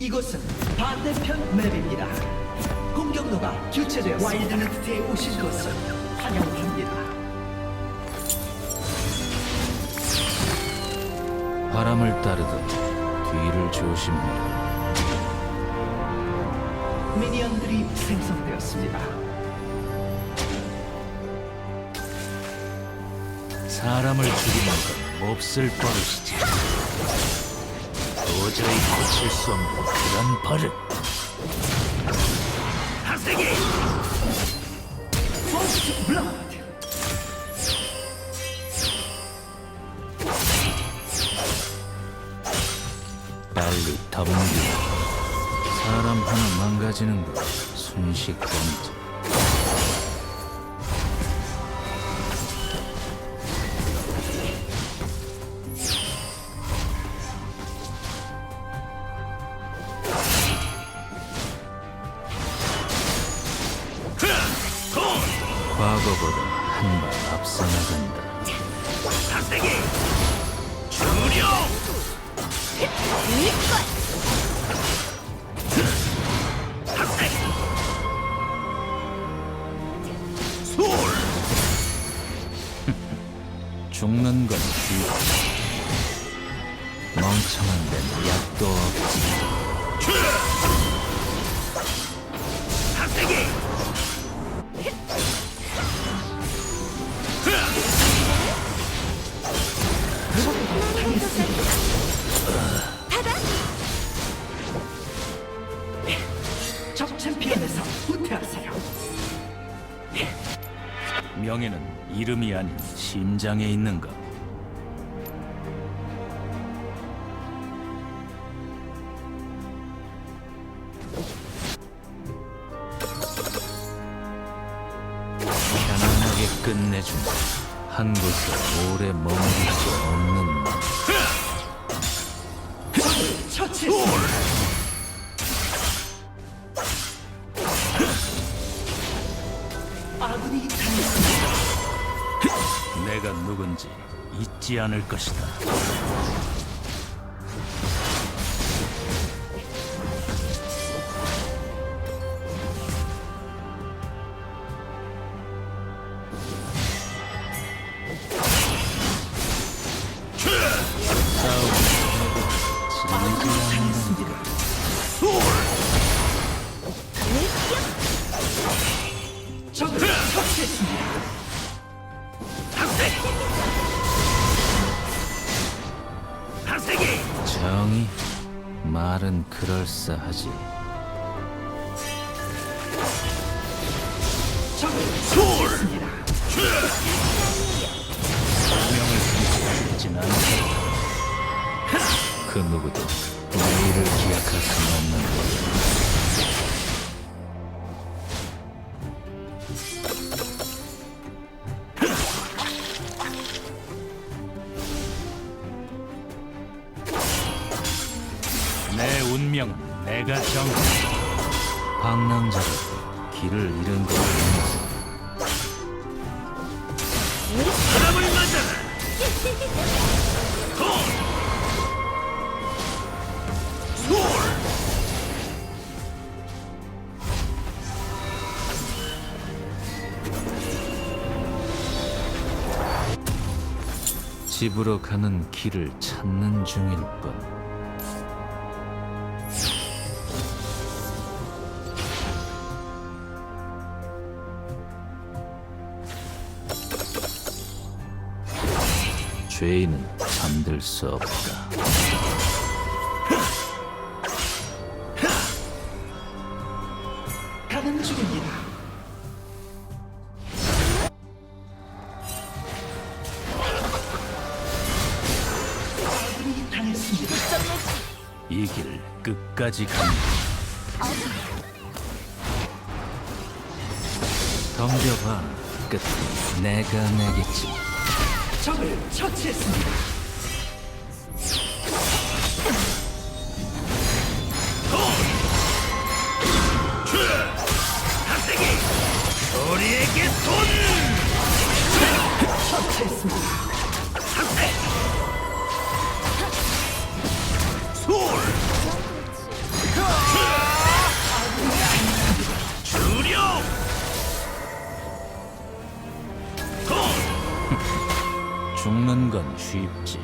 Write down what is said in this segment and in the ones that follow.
이곳은 반대편 맵입니다. 공격로가 교체되었습니다. 와일드네스트에 오신 것을 환영합니다. 바람을 따르듯 뒤를 조심해라. 미니언들이 생성되었습니다. 사람을 죽이는 건 몹쓸 버릇이지. 도저히 고칠 수 없는 그런 버릇. 하세기! 퍼스트 블러드 빨리 덤비라. 사람 하나 망가지는 거 순식간이지. 죽는 건 뒤로. 멍청한 데는 약도 없지. 명예는 이름이 아닌 심장에 있는 것. 편안하게 끝내준다. 한 곳에 오래 머무 내가 누군지 잊지 않을 것이다. 정의 말은 그럴싸하지. 그 누구도 내일을 기약할 수는 없는 것. 내 운명은 내가 정한다. 방랑자를 길을 잃은 것. 사람을 맞아라! 집으로 가는 길을 찾는 중일 뿐. 죄인은 잠들 수 없다. 가는 중입니다. 아군이 당했습니다. 이 길 끝까지 간다. 덤벼봐. 끝은 내가 내겠지. 적을 처치했습니다. 건 쉽지.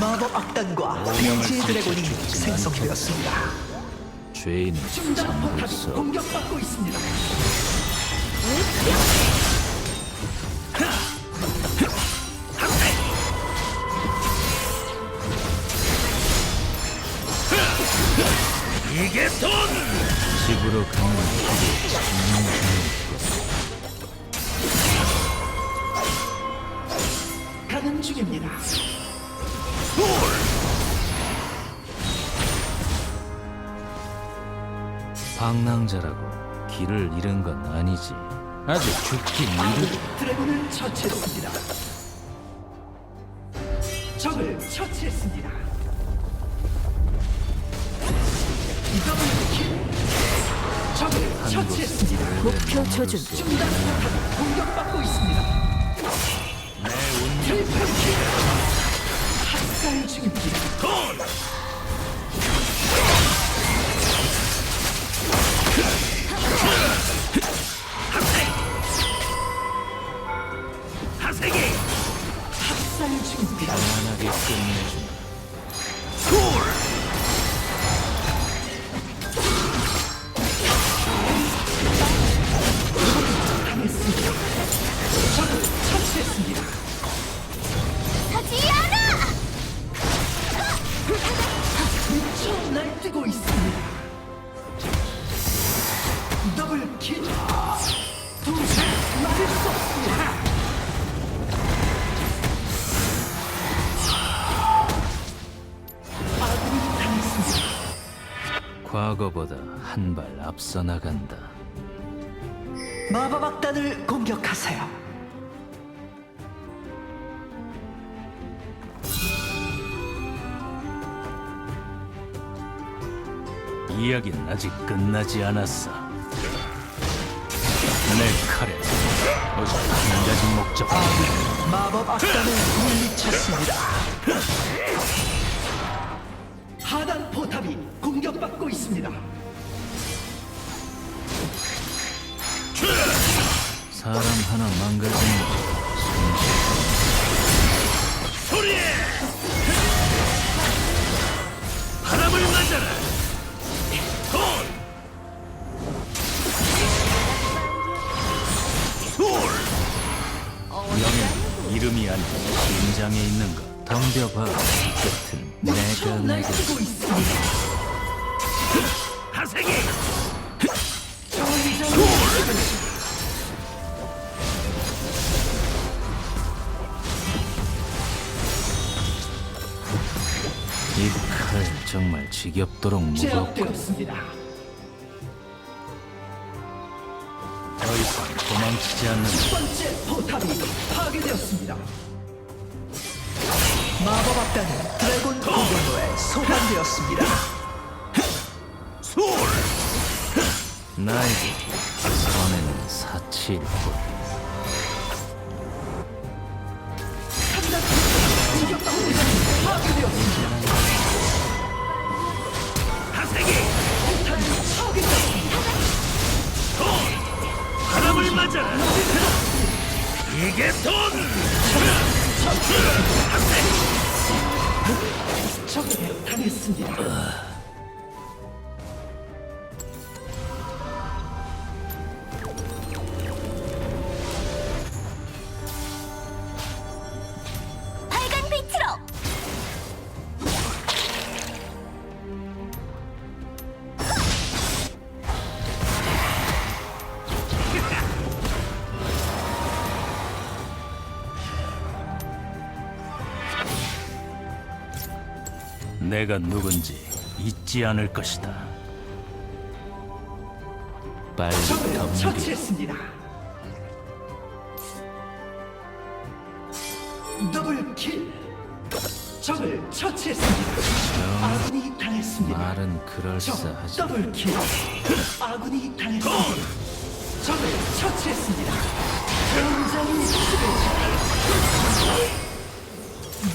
마법 악단과 벤지 드래곤이 생성되었습니다. 죄인은 중단 포탑이 없. 공격받고 있습니다. 집으로 가는 길이 죽는 가는 중입니다. 방랑자라고 길을 잃은 건 아니지. 아직 죽긴 이르다. 드래곤을 처치했습니다. 목표 조준. 공격받고 있습니다. 트리플킬. 학살 중입니다. 과거보다 한 발 앞서 나간다. 마법 악단을 공격하세요. 이야기는 아직 끝나지 않았어. 내 칼에 오직 한 가지 목적. 마법 악단을 물리쳤습니다. 공격받고 있습니다. 사람 하나 망가지는 바람을 맞아라. 영은 이름이 아닌 심장에 있는 것. 덤벼봐. 끝은 내가 내게 날뛰고 있습니다. 하세기. 이 칼 정말 지겹도록 무겁고 제압되었습니다. 더 이상 도망치지 않는 첫 번째 포탑이 파괴되었습니다. 마법 악단은 드래곤 공격로에 소환되었습니다. 나에게 선에는 사치일 내가 누군지 잊지 않을 것이다. 빨리 적을 덤비. 처치했습니다. 더블 킬. 적을 처치했습니다. 아군이 당했습니다. 말은 적 그럴싸하지. 더블 킬. 아군이 당했습니다. 적을 처치했습니다. 굉장히 수배자.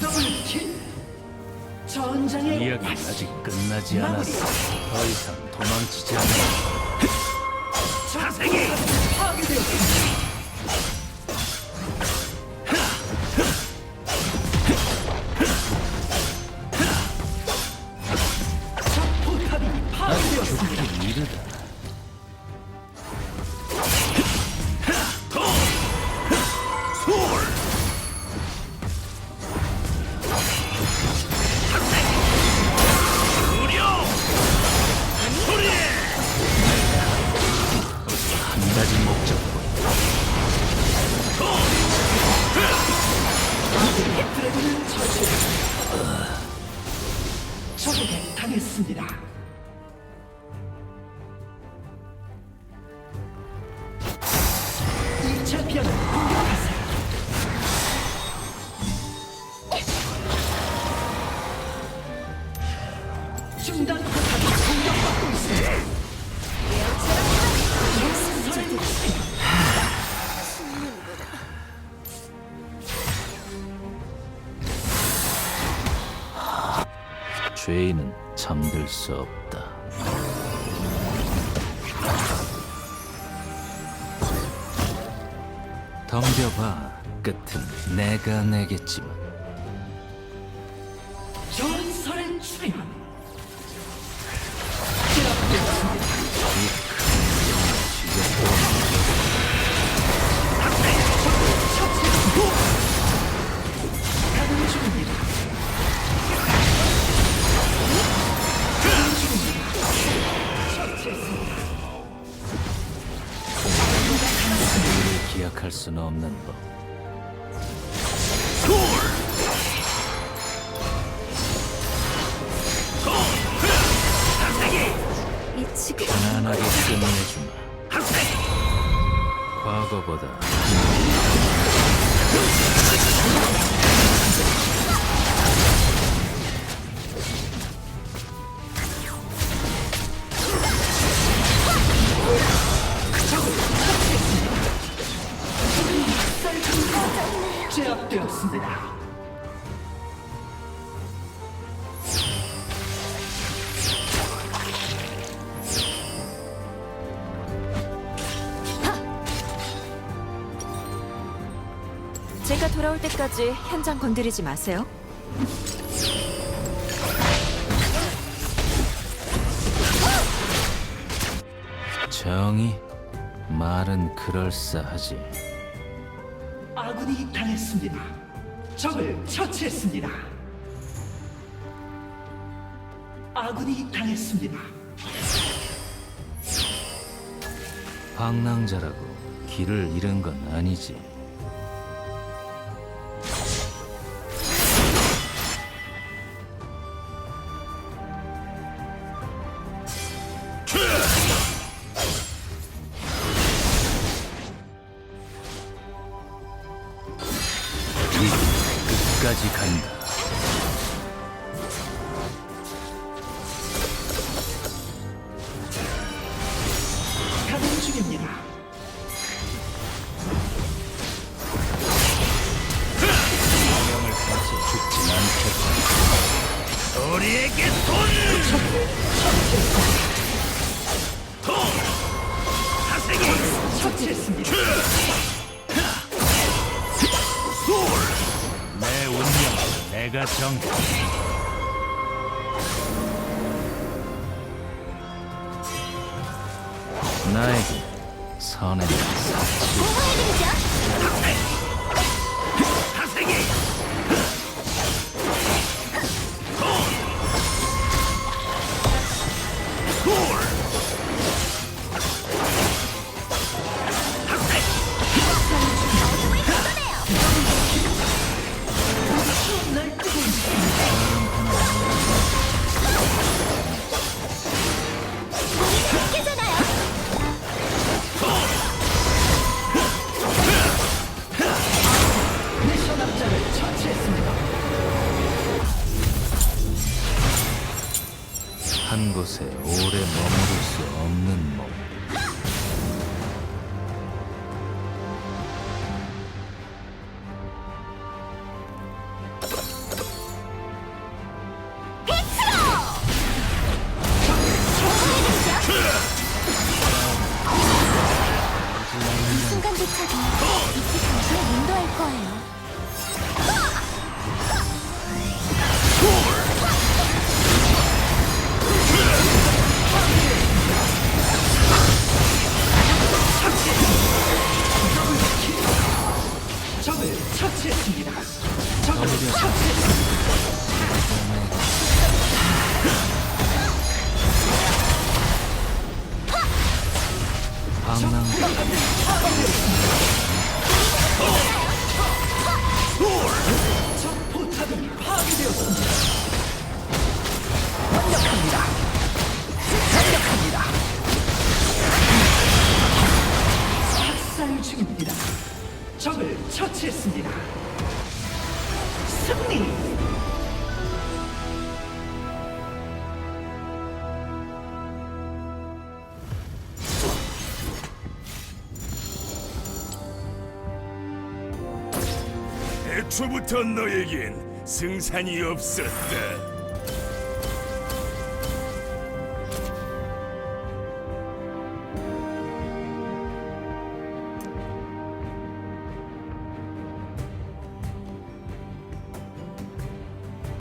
더블 킬. 전장의 이야기는 약속. 아직 끝나지. 않았어. 더 이상 도망치지 않아. 사색이 당했습니다. 죄인은 잠들 수 없다. 덤벼봐. 끝은 내가 내겠지만. 수는 없는 법. 이 지구 편안하게 끝내주마. 과거보다. 때까지 현장 건드리지 마세요. 정의 말은 그럴싸하지. 아군이 당했습니다. 적을 처치했습니다. 아군이 당했습니다. 방랑자라고 길을 잃은 건 아니지. 끝까지 간다. 가는 중입니다. 죽진 않겠다. 우리에게 손! 손! 사색이 처치했습니다. 내가 정해. 나에게 선행은 사치. 보호의 등장. 아무리 하지 애초부터 너에겐 승산이 없었다.